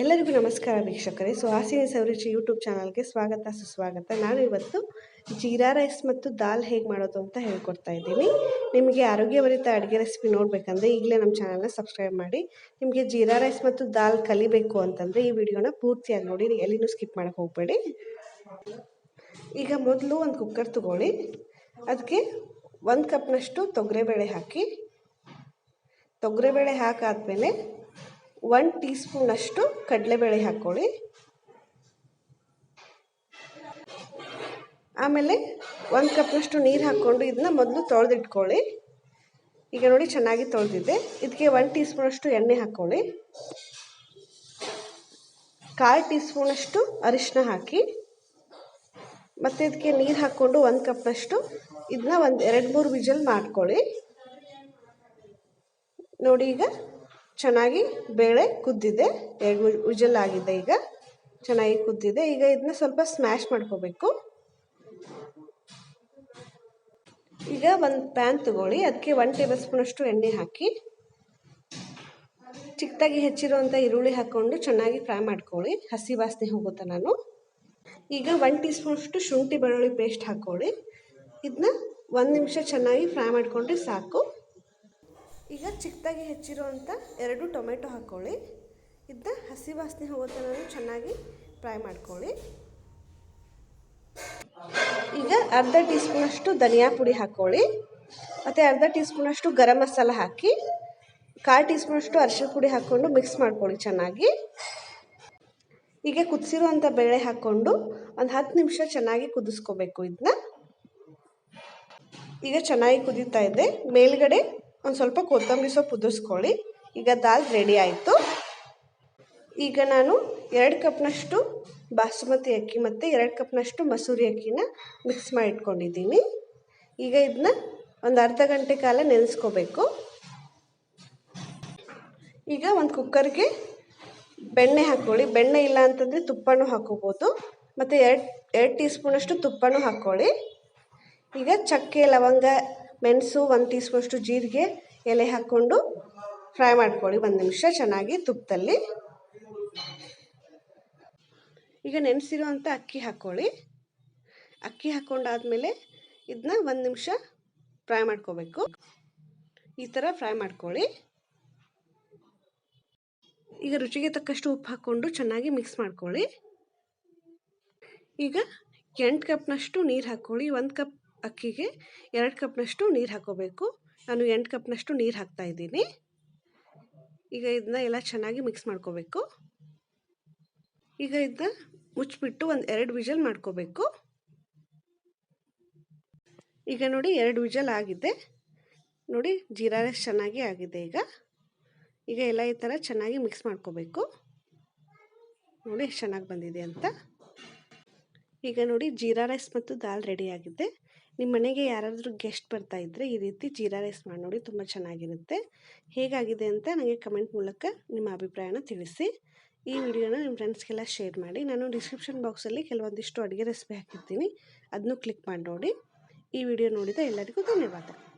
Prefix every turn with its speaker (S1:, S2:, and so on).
S1: ಎಲ್ಲರಿಗೂ ನಮಸ್ಕಾರ ವೀಕ್ಷಕರೇ. ಸುಹಾಸಿನಿ ಸವರುಚಿ ಯೂಟ್ಯೂಬ್ ಚಾನಲ್ಗೆ ಸ್ವಾಗತ, ಸುಸ್ವಾಗತ. ನಾನು ಇವತ್ತು ಜೀರಾ ರೈಸ್ ಮತ್ತು ದಾಲ್ ಹೇಗೆ ಮಾಡೋದು ಅಂತ ಹೇಳ್ಕೊಡ್ತಾ ಇದ್ದೀನಿ. ನಿಮಗೆ ಆರೋಗ್ಯಭರಿತ ಅಡುಗೆ ರೆಸಿಪಿ ನೋಡಬೇಕಂದ್ರೆ ಈಗಲೇ ನಮ್ಮ ಚಾನಲ್ನ ಸಬ್ಸ್ಕ್ರೈಬ್ ಮಾಡಿ. ನಿಮಗೆ ಜೀರಾ ರೈಸ್ ಮತ್ತು ದಾಲ್ ಕಲಿಬೇಕು ಅಂತಂದರೆ ಈ ವಿಡಿಯೋನ ಪೂರ್ತಿಯಾಗಿ ನೋಡಿ, ಎಲ್ಲಿನೂ ಸ್ಕಿಪ್ ಮಾಡೋಕ್ಕೆ ಹೋಗಬೇಡಿ. ಈಗ ಮೊದಲು ಒಂದು ಕುಕ್ಕರ್ ತಗೊಳ್ಳಿ. ಅದಕ್ಕೆ ಒಂದು ಕಪ್ನಷ್ಟು ತೊಗರೆಬೇಳೆ ಹಾಕಿ. ತೊಗರೆಬೇಳೆ ಹಾಕಾದ್ಮೇಲೆ ಒನ್ ಟೀ ಸ್ಪೂನಷ್ಟು ಕಡಲೆಬೇಳೆ ಹಾಕ್ಕೊಳ್ಳಿ. ಆಮೇಲೆ ಒಂದು ಕಪ್ನಷ್ಟು ನೀರು ಹಾಕ್ಕೊಂಡು ಇದನ್ನ ಮೊದಲು ತೊಳೆದಿಟ್ಕೊಳ್ಳಿ. ಈಗ ನೋಡಿ ಚೆನ್ನಾಗಿ ತೊಳೆದಿದ್ದೆ ಇದಕ್ಕೆ ಒನ್ ಟೀ ಸ್ಪೂನಷ್ಟು ಎಣ್ಣೆ ಹಾಕ್ಕೊಳ್ಳಿ. ಕಾಲು ಟೀ ಸ್ಪೂನಷ್ಟು ಅರಿಶಿನ ಹಾಕಿ. ಮತ್ತು ಇದಕ್ಕೆ ನೀರು ಹಾಕ್ಕೊಂಡು ಒಂದು ಕಪ್ನಷ್ಟು ಇದನ್ನ ಒಂದು ಎರಡು ಮೂರು ವಿಜಲ್ ಮಾಡ್ಕೊಳ್ಳಿ. ನೋಡಿ ಈಗ ಚೆನ್ನಾಗಿ ಬೇಳೆ ಕುದ್ದಿದೆ. ಎರಡು ಉಜಲಾಗಿದೆ ಈಗ. ಚೆನ್ನಾಗಿ ಕುದ್ದಿದೆ. ಈಗ ಇದನ್ನ ಸ್ವಲ್ಪ ಸ್ಮ್ಯಾಶ್ ಮಾಡ್ಕೋಬೇಕು. ಈಗ ಒಂದು ಪ್ಯಾನ್ ತಗೊಳ್ಳಿ. ಅದಕ್ಕೆ ಒನ್ ಟೇಬಲ್ ಸ್ಪೂನಷ್ಟು ಎಣ್ಣೆ ಹಾಕಿ. ಚಿಕ್ಕದಾಗಿ ಹೆಚ್ಚಿರುವಂಥ ಈರುಳ್ಳಿ ಹಾಕ್ಕೊಂಡು ಚೆನ್ನಾಗಿ ಫ್ರೈ ಮಾಡ್ಕೊಳ್ಳಿ. ಹಸಿ ವಾಸನೆ ಹೋಗುತ್ತೆ ನಾನು. ಈಗ ಒನ್ ಟೀ ಸ್ಪೂನಷ್ಟು ಶುಂಠಿ ಬೆಳ್ಳುಳ್ಳಿ ಪೇಸ್ಟ್ ಹಾಕ್ಕೊಳ್ಳಿ ಇದನ್ನ ಒಂದು ನಿಮಿಷ ಚೆನ್ನಾಗಿ ಫ್ರೈ ಮಾಡಿಕೊಂಡ್ರೆ ಸಾಕು. ಈಗ ಚಿಕ್ಕದಾಗಿ ಹೆಚ್ಚಿರುವಂಥ ಎರಡು ಟೊಮೆಟೊ ಹಾಕ್ಕೊಳ್ಳಿ ಇದನ್ನ ಹಸಿ ವಾಸನೆ ಹೋಗೋ ಚೆನ್ನಾಗಿ ಫ್ರೈ ಮಾಡ್ಕೊಳ್ಳಿ. ಈಗ ಅರ್ಧ ಟೀ ಸ್ಪೂನಷ್ಟು ಧನಿಯಾ ಪುಡಿ ಹಾಕ್ಕೊಳ್ಳಿ ಮತ್ತು ಅರ್ಧ ಟೀ ಸ್ಪೂನಷ್ಟು ಗರಂ ಮಸಾಲ ಹಾಕಿ, ಕಾಲು ಟೀ ಸ್ಪೂನಷ್ಟು ಅರಿಶಿನ ಪುಡಿ ಹಾಕ್ಕೊಂಡು ಮಿಕ್ಸ್ ಮಾಡ್ಕೊಳ್ಳಿ ಚೆನ್ನಾಗಿ. ಹೀಗೆ ಕುದಿಸಿರುವಂಥ ಬೇಳೆ ಹಾಕ್ಕೊಂಡು ಒಂದು ಹತ್ತು ನಿಮಿಷ ಚೆನ್ನಾಗಿ ಕುದಿಸ್ಕೋಬೇಕು ಇದನ್ನ ಈಗ ಚೆನ್ನಾಗಿ ಕುದೀತಾ ಇದೆ. ಮೇಲ್ಗಡೆ ಒಂದು ಸ್ವಲ್ಪ ಕೊತ್ತಂಬರಿ ಸೊಪ್ಪು ಉದುರಿಸ್ಕೊಳ್ಳಿ. ಈಗ ದಾಲ್ ರೆಡಿ ಆಯಿತು. ಈಗ ನಾನು ಎರಡು ಕಪ್ನಷ್ಟು ಬಾಸುಮತಿ ಅಕ್ಕಿ ಮತ್ತು ಎರಡು ಕಪ್ನಷ್ಟು ಮಸೂರಿ ಅಕ್ಕಿನ ಮಿಕ್ಸ್ ಮಾಡಿ ಇಟ್ಕೊಂಡಿದ್ದೀನಿ ಈಗ ಇದನ್ನ ಒಂದು ಅರ್ಧ ಗಂಟೆ ಕಾಲ ನೆನೆಸ್ಕೋಬೇಕು. ಈಗ ಒಂದು ಕುಕ್ಕರ್ಗೆ ಬೆಣ್ಣೆ ಹಾಕ್ಕೊಳ್ಳಿ. ಬೆಣ್ಣೆ ಇಲ್ಲ ಅಂತಂದರೆ ತುಪ್ಪನೂ ಹಾಕೋಬೋದು. ಮತ್ತು ಎರಡು ಎರಡು ಟೀ ಸ್ಪೂನಷ್ಟು ತುಪ್ಪನೂ ಹಾಕ್ಕೊಳ್ಳಿ. ಈಗ ಚಕ್ಕೆ, ಲವಂಗ ಮೆಣಸು ಒಂದು ಟೀ ಜೀರಿಗೆ ಎಲೆ ಹಾಕ್ಕೊಂಡು ಫ್ರೈ ಮಾಡ್ಕೊಳ್ಳಿ ಒಂದು ನಿಮಿಷ ಚೆನ್ನಾಗಿ ತುಪ್ಪದಲ್ಲಿ. ಈಗ ನೆನೆಸಿರುವಂಥ ಅಕ್ಕಿ ಹಾಕ್ಕೊಳ್ಳಿ. ಅಕ್ಕಿ ಹಾಕ್ಕೊಂಡಾದಮೇಲೆ ಇದನ್ನ ಒಂದು ನಿಮಿಷ ಫ್ರೈ ಮಾಡ್ಕೋಬೇಕು. ಈ ಥರ ಫ್ರೈ ಮಾಡ್ಕೊಳ್ಳಿ. ಈಗ ರುಚಿಗೆ ತಕ್ಕಷ್ಟು ಉಪ್ಪು ಹಾಕ್ಕೊಂಡು ಚೆನ್ನಾಗಿ ಮಿಕ್ಸ್ ಮಾಡ್ಕೊಳ್ಳಿ. ಈಗ ಎಂಟು ಕಪ್ನಷ್ಟು ನೀರು ಹಾಕ್ಕೊಳ್ಳಿ. ಒಂದು ಕಪ್ ಅಕ್ಕಿಗೆ ಎರಡು ಕಪ್ನಷ್ಟು ನೀರು ಹಾಕೋಬೇಕು. ನಾನು ಎಂಟು ಕಪ್ನಷ್ಟು ನೀರು ಹಾಕ್ತಾ ಇದ್ದೀನಿ. ಈಗ ಇದನ್ನ ಎಲ್ಲ ಚೆನ್ನಾಗಿ ಮಿಕ್ಸ್ ಮಾಡ್ಕೋಬೇಕು. ಈಗ ಇದನ್ನ ಮುಚ್ಚಿಬಿಟ್ಟು ಒಂದು ಎರಡು ವಿಜಲ್ ಮಾಡ್ಕೋಬೇಕು. ಈಗ ನೋಡಿ ಎರಡು ವಿಜಲ್ ಆಗಿದೆ. ನೋಡಿ ಜೀರಾ ರೈಸ್ ಚೆನ್ನಾಗಿ ಆಗಿದೆ ಈಗ. ಈಗ ಎಲ್ಲ ಈ ಥರ ಚೆನ್ನಾಗಿ ಮಿಕ್ಸ್ ಮಾಡ್ಕೋಬೇಕು. ನೋಡಿ, ಚೆನ್ನಾಗಿ ಬಂದಿದೆ ಅಂತ. ಈಗ ನೋಡಿ ಜೀರಾ ರೈಸ್ ಮತ್ತು ದಾಲ್ ರೆಡಿ ಆಗಿದೆ. ನಿಮ್ಮ ಮನೆಗೆ ಯಾರಾದರೂ ಗೆಸ್ಟ್ ಬರ್ತಾ ಇದ್ದರೆ ಈ ರೀತಿ ಜೀರಾ ರೈಸ್ ಮಾಡಿ ನೋಡಿ ತುಂಬ ಚೆನ್ನಾಗಿರುತ್ತೆ. ಹೇಗಾಗಿದೆ ಅಂತ ನನಗೆ ಕಮೆಂಟ್ ಮೂಲಕ ನಿಮ್ಮ ಅಭಿಪ್ರಾಯನ ತಿಳಿಸಿ. ಈ ವಿಡಿಯೋನ ನಿಮ್ಮ ಫ್ರೆಂಡ್ಸ್ಗೆಲ್ಲ ಶೇರ್ ಮಾಡಿ. ನಾನು ಡಿಸ್ಕ್ರಿಪ್ಷನ್ ಬಾಕ್ಸಲ್ಲಿ ಕೆಲವೊಂದಿಷ್ಟು ಅಡುಗೆ ರೆಸಿಪಿ ಹಾಕಿರ್ತೀನಿ. ಅದನ್ನು ಕ್ಲಿಕ್ ಮಾಡಿ ನೋಡಿ. ಈ ವಿಡಿಯೋ ನೋಡಿದ ಎಲ್ಲರಿಗೂ ಧನ್ಯವಾದ.